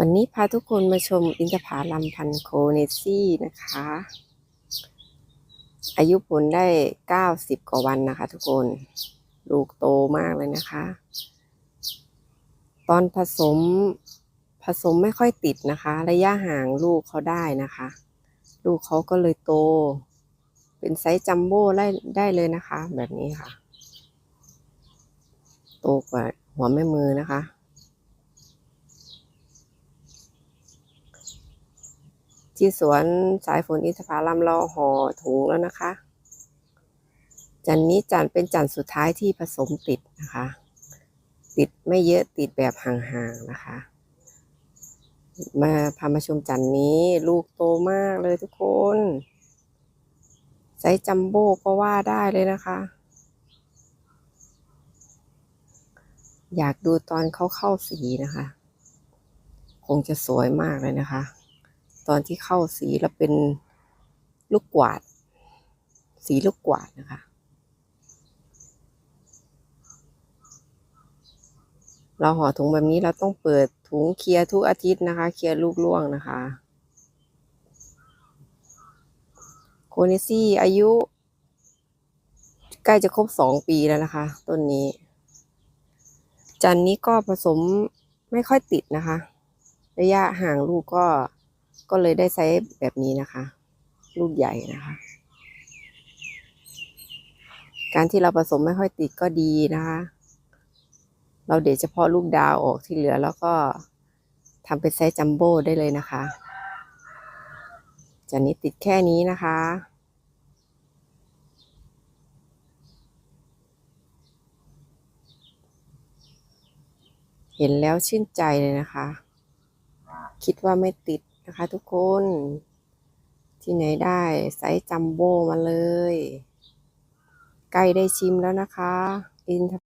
วันนี้พาทุกคนมาชมอินทผลัมพันโคเนซี่นะคะ อายุผลได้90กว่าวันนะคะทุกคน ลูกโตมากเลยนะคะ ตอนผสมผสมไม่ค่อยติดนะคะ ระยะห่างลูกเขาได้นะคะ ลูกเขาก็เลยโต เป็นไซส์จัมโบ้ได้ได้เลยนะคะ แบบนี้ค่ะ โตกว่าหัวแม่มือนะคะ ที่สวนสายฝนอินทผลัมราห่อถุงแล้วนะคะ จันนี้จันเป็นจันสุดท้ายที่ผสมติดนะคะ ติดไม่เยอะติดแบบห่างๆนะคะ มาพามาชมจันนี้ลูกโตมากเลยทุกคนไซส์จัมโบ้ก็ว่าได้เลยนะคะ อยากดูตอนเขาเข้าสีนะคะ คงจะสวยมากเลยนะคะ ตอนที่เข้าสีแล้วเป็นลูกกวาด สีลูกกวาดนะคะ เราห่อถุงแบบนี้เราต้องเปิดถุงเคลียร์ทุกอาทิตย์นะคะ เคลียร์ลูกล่วงนะคะโคเนซี่อายุ ใกล้จะครบสองปีแล้วนะคะ ต้นนี้ จันนี้ก็ผสมไม่ค่อยติดนะคะ ระยะห่างลูกก็ ก็เลยได้ไซส์แบบนี้นะคะ ลูกใหญ่นะคะ การที่เราผสมไม่ค่อยติดก็ดีนะคะ เราเด็ดเฉพาะลูกดาวออกที่เหลือแล้วก็ทำเป็นไซส์จัมโบ้ได้เลยนะคะจานนี้ติดแค่นี้นะคะเห็นแล้วชื่นใจเลยนะคะ คิดว่าไม่ติด นะคะทุกคน ที่ไหนได้ไซส์จัมโบ้มาเลย ใกล้ได้ชิมแล้วนะคะ อินท